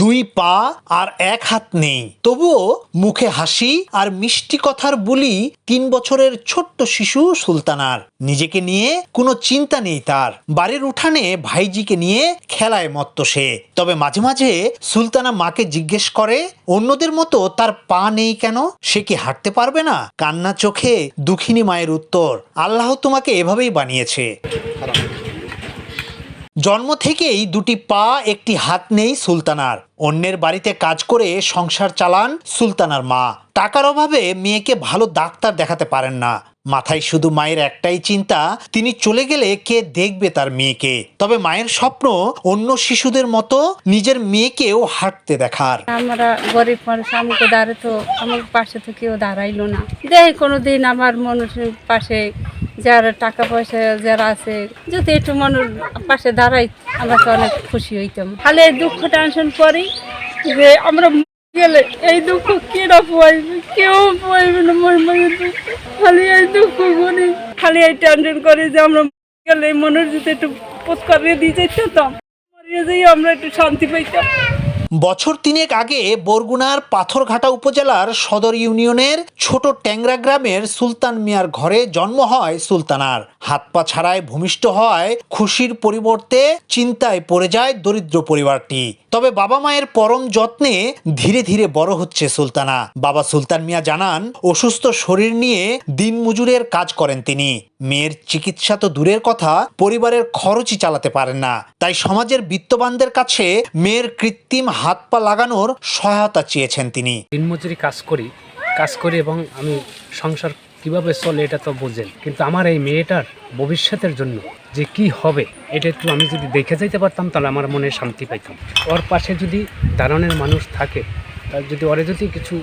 দুই পা আর এক হাত নেই। তবুও মুখে হাসি আর মিষ্টি কথার বুলি তিন বছরের ছোট্ট শিশু সুলতানার। নিজেকে নিয়ে কোনো চিন্তা নেই তার। বাড়ির উঠানে ভাইজিকে নিয়ে খেলায় মত্ত সে। তবে মাঝে মাঝে সুলতানা মাকে জিজ্ঞেস করে, অন্যদের মতো তার পা নেই কেন? সে কি হাঁটতে পারবে না? কান্না চোখে দুঃখিনী মায়ের উত্তর, আল্লাহ তোমাকে এভাবেই বানিয়েছে। জন্ম থেকেই দুটি পা, একটি হাত নেই সুলতানার। অন্যের বাড়িতে কাজ করে সংসার চালান সুলতানার মা। টাকার অভাবে মেয়েকে ভালো ডাক্তার দেখাতে পারেন না। মাথায় শুধু মায়ের একটাই চিন্তা, তিনি চলে গেলে কে দেখবে তার মেয়েকে? তবে মায়ের স্বপ্ন অন্য শিশুদের মতো নিজের মেয়েকেও হাঁটতে দেখার। আমরা গরিব মানুষ আমাকে দাঁড়ে তো আমার পাশে তো কেউ দাঁড়াইলো না। দেয় কোনো দিন আমার মানুষের পাশে যারা টাকা পয়সা যারা আছে, যদি একটু মানুষ পাশে দাঁড়াই, আমরা তো অনেক খুশি হইতাম। এই দুঃখ টেনশন করি যে আমরা গেলে এই দুঃখ কেনা পোয়াইবে কেউ পোয়াইবে না দুঃখ। খালি এই দুঃখ করি। খালি এই টেনশন করি যে আমরা গেলে মানুষ যদি একটু পোত করিয়ে দিয়ে যেতাম মরিয়ে যাই আমরা একটু শান্তি পাইতাম। বছর তিনেক আগে বরগুনার পাথরঘাটা উপজেলার সদর ইউনিয়নের ছোট ট্যাংরা গ্রামের সুলতান মিয়ার ঘরে জন্ম হয় সুলতানার। হাত পা ছাড়ায় ভূমিষ্ঠ হয় খুশির পরিবর্তে চিন্তায় পড়ে যায় দরিদ্র পরিবারটি। তবে বাবা মায়ের পরম যত্নে ধীরে ধীরে বড় হচ্ছে সুলতানা। বাবা সুলতান মিয়া জানান, অসুস্থ শরীর নিয়ে দিন মজুরের কাজ করেন তিনি। মেয়ের চিকিৎসা তো দূরের কথা, পরিবারের খরচই চালাতে পারেন না। তাই সমাজের বিত্তবানদের কাছে মেয়ের কৃত্রিম হাত পা লাগানোর সহায়তা চেয়েছেন তিনি। দিনমজুরি কাজ করি কাজ করি এবং আমি সংসার কীভাবে চলে এটা তো বোঝেন। কিন্তু আমার এই মেয়েটার ভবিষ্যতের জন্য যে কি হবে, এটা একটু আমি যদি দেখে যেতে পারতাম, তাহলে আমার মনে শান্তি পাইতাম। ওর পাশে যদি দাঁড়ানোর মানুষ থাকে, তার যদি ওরে যদি কিছু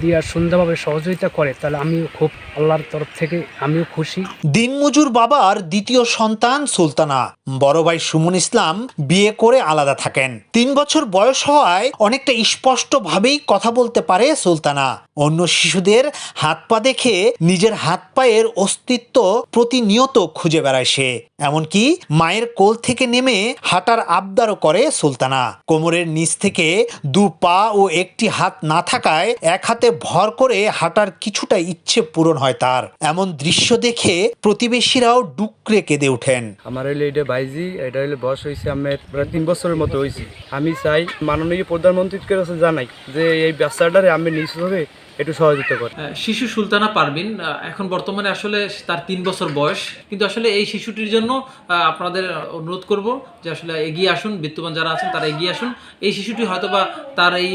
দিয়ে সুন্দরভাবে সহযোগিতা করে, তাহলে আমিও খুব আল্লাহর তরফ থেকে আমিও খুশি। দিনমজুর বাবার দ্বিতীয় সন্তান সুলতানা। বড় ভাই সুমন ইসলাম বিয়ে করে আলাদা থাকেন। তিন বছর বয়স হওয়ায় অনেকটা স্পষ্ট ভাবেই কথা বলতে পারে সুলতানা। অন্য শিশুদের হাত পা দেখে নিজের হাত পায়ের অস্তিত্ব প্রতিনিয়ত খুঁজে বেড়ায় সে। এমনকি মায়ের কোল থেকে নেমে হাঁটার আবদারও করে সুলতানা। কোমরের নিচ থেকে দু পা ও একটি হাত না থাকায় এক হাতে ভর করে হাঁটার কিছুটা ইচ্ছে পূরণ হয় তার। এমন দৃশ্য দেখে প্রতিবেশীরাও ডুকরে কেঁদে ওঠেন। আমার হইলে এটা ভাইজি, এটা হইলে বয়স হয়েছে আমার প্রায় তিন বছরের মতো হয়েছে আমি চাই মাননীয় প্রধানমন্ত্রীকে কাছে জানাই যে এই বাচ্চাটারে আমি নিশ্চিতভাবে একটু সহযোগিতা করি শিশু সুলতানা পারবিন এখন বর্তমানে আসলে তার তিন বছর বয়স। কিন্তু আসলে এই শিশুটির জন্য আহ, আপনাদের অনুরোধ করব যে আসলে এগিয়ে আসুন বিত্তবান যারা আছেন তারা এগিয়ে আসুন। এই শিশুটি হয়তোবা তার এই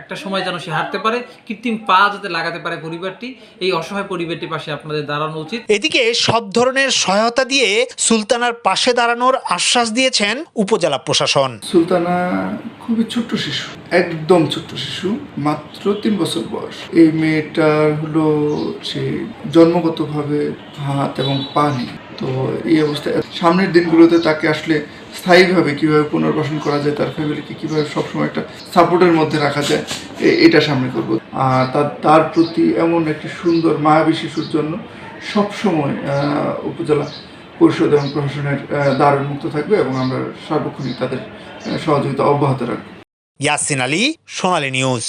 একটা সময় যেন সে হাঁটতে পারে কৃত্রিম পা যাতে লাগাতে পারে পরিবারটি এই অসহায় পরিবারটির পাশে আপনাদের দাঁড়ানো উচিত। এদিকে সব ধরনের সহায়তা দিয়ে সুলতানার পাশে দাঁড়ানোর আশ্বাস দিয়েছেন উপজেলা প্রশাসন। সুলতানা খুবই ছোট্ট শিশু একদম ছোট্ট শিশু মাত্র তিন বছর বয়স। এই মেয়েটার হলো সে জন্মগতভাবে হাত এবং পা নেই তো এই অবস্থায় সামনের দিনগুলোতে তাকে আসলে স্থায়ীভাবে কীভাবে পুনর্বাসন করা যায়, তার ফ্যামিলিকে কীভাবে সবসময় একটা সাপোর্টের মধ্যে রাখা যায় এটা সামনে করব। আর তার তার প্রতি এমন একটি সুন্দর মায়াবী শিশুর জন্য সবসময় উপজেলা পরিষদ এবং প্রশাসনের দ্বার মুক্ত থাকবে এবং আমরা সার্বক্ষণিক তাদের সহযোগিতা অব্যাহত রাখব। ইয়াসিন আলী, সোনালী নিউজ।